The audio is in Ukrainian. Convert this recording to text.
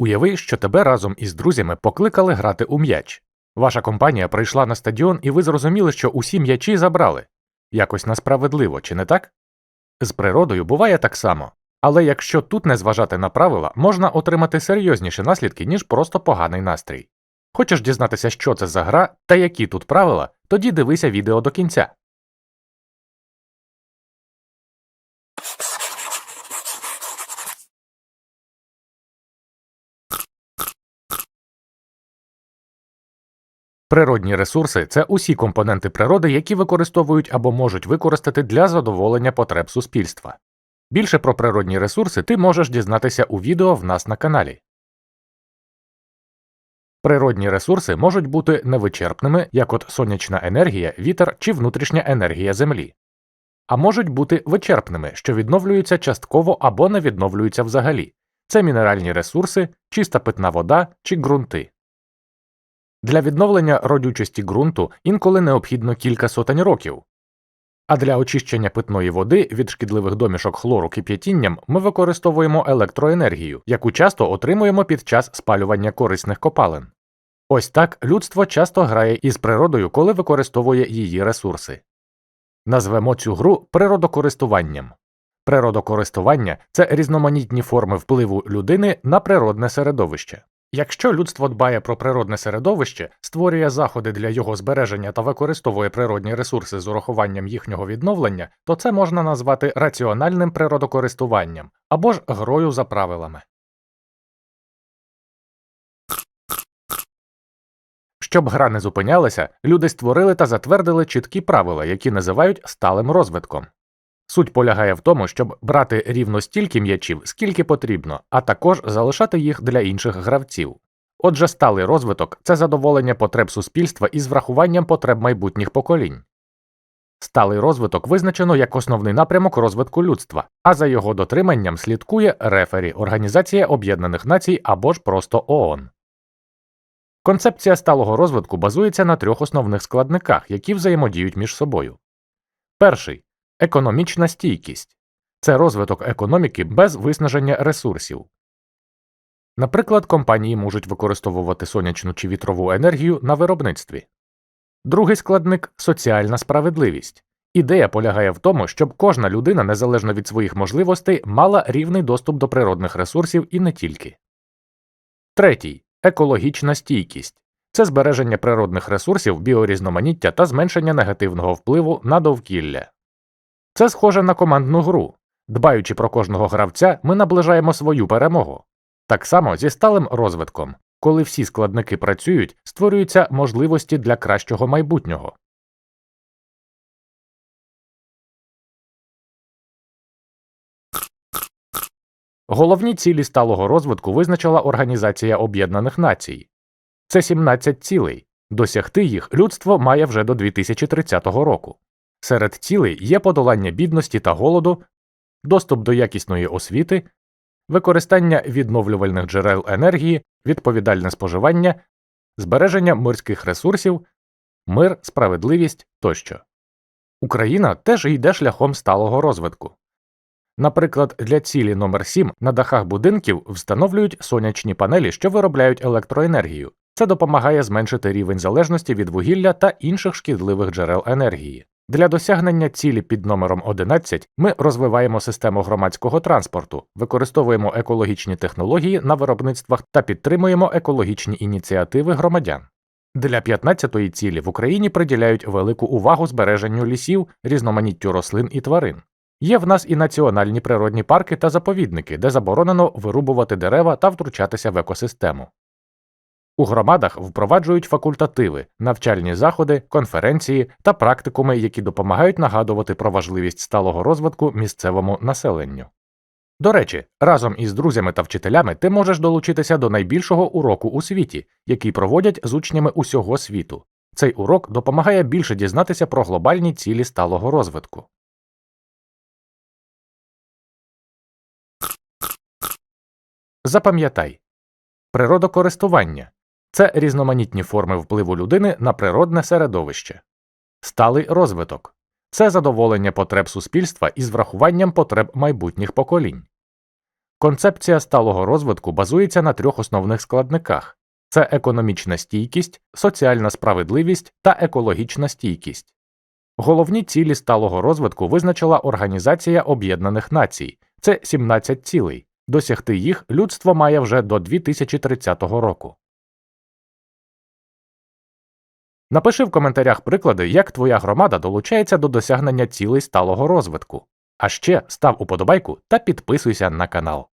Уяви, що тебе разом із друзями покликали грати у м'яч. Ваша компанія прийшла на стадіон, і ви зрозуміли, що усі м'ячі забрали. Якось несправедливо, чи не так? З природою буває так само. Але якщо тут не зважати на правила, можна отримати серйозніші наслідки, ніж просто поганий настрій. Хочеш дізнатися, що це за гра та які тут правила, тоді дивися відео до кінця. Природні ресурси це усі компоненти природи, які використовують або можуть використати для задоволення потреб суспільства. Більше про природні ресурси ти можеш дізнатися у відео в нас на каналі. Природні ресурси можуть бути невичерпними, як от сонячна енергія, вітер чи внутрішня енергія Землі, а можуть бути вичерпними, що відновлюються частково або не відновлюються взагалі. Це мінеральні ресурси, чиста питна вода чи ґрунти. Для відновлення родючості ґрунту інколи необхідно кілька сотень років. А для очищення питної води від шкідливих домішок хлору кип'ятінням ми використовуємо електроенергію, яку часто отримуємо під час спалювання корисних копалин. Ось так людство часто грає із природою, коли використовує її ресурси. Назвемо цю гру природокористуванням. Природокористування це різноманітні форми впливу людини на природне середовище. Якщо людство дбає про природне середовище, створює заходи для його збереження та використовує природні ресурси з урахуванням їхнього відновлення, то це можна назвати раціональним природокористуванням або ж грою за правилами. Щоб гра не зупинялася, люди створили та затвердили чіткі правила, які називають сталим розвитком. Суть полягає в тому, щоб брати рівно стільки м'ячів, скільки потрібно, а також залишати їх для інших гравців. Отже, сталий розвиток це задоволення потреб суспільства із врахуванням потреб майбутніх поколінь. Сталий розвиток визначено як основний напрямок розвитку людства, а за його дотриманням слідкує рефері Організація Об'єднаних Націй або ж просто ООН. Концепція сталого розвитку базується на трьох основних складниках, які взаємодіють між собою. Перший Економічна стійкість це розвиток економіки без виснаження ресурсів. Наприклад, компанії можуть використовувати сонячну чи вітрову енергію на виробництві. Другий складник соціальна справедливість. Ідея полягає в тому, щоб кожна людина, незалежно від своїх можливостей, мала рівний доступ до природних ресурсів і не тільки. Третій екологічна стійкість це збереження природних ресурсів, біорізноманіття та зменшення негативного впливу на довкілля. Це схоже на командну гру. Дбаючи про кожного гравця, ми наближаємо свою перемогу. Так само зі сталим розвитком, коли всі складники працюють, створюються можливості для кращого майбутнього. Головні цілі сталого розвитку визначила Організація Об'єднаних Націй. Це 17 цілей. Досягти їх людство має вже до 2030 року. Серед цілей є подолання бідності та голоду, доступ до якісної освіти, використання відновлювальних джерел енергії, відповідальне споживання, збереження морських ресурсів, мир, справедливість тощо. Україна теж йде шляхом сталого розвитку. Наприклад, для цілі номер 7 на дахах будинків встановлюють сонячні панелі, що виробляють електроенергію. Це допомагає зменшити рівень залежності від вугілля та інших шкідливих джерел енергії. Для досягнення цілі під номером 11 ми розвиваємо систему громадського транспорту, використовуємо екологічні технології на виробництвах та підтримуємо екологічні ініціативи громадян. Для 15-ї цілі в Україні приділяють велику увагу збереженню лісів, різноманіттю рослин і тварин. Є в нас і національні природні парки та заповідники, де заборонено вирубувати дерева та втручатися в екосистему. У громадах впроваджують факультативи, навчальні заходи, конференції та практикуми, які допомагають нагадувати про важливість сталого розвитку місцевому населенню. До речі, разом із друзями та вчителями ти можеш долучитися до найбільшого уроку у світі, який проводять з учнями усього світу. Цей урок допомагає більше дізнатися про глобальні цілі сталого розвитку. Запам'ятай природокористування це різноманітні форми впливу людини на природне середовище, сталий розвиток це задоволення потреб суспільства із врахуванням потреб майбутніх поколінь, Концепція сталого розвитку базується на трьох основних складниках: це економічна стійкість, соціальна справедливість та екологічна стійкість. Головні цілі сталого розвитку визначила Організація Об'єднаних Націй це 17 цілей. Досягти їх людство має вже до 2030 року. Напиши в коментарях приклади, як твоя громада долучається до досягнення цілей сталого розвитку. А ще став уподобайку та підписуйся на канал.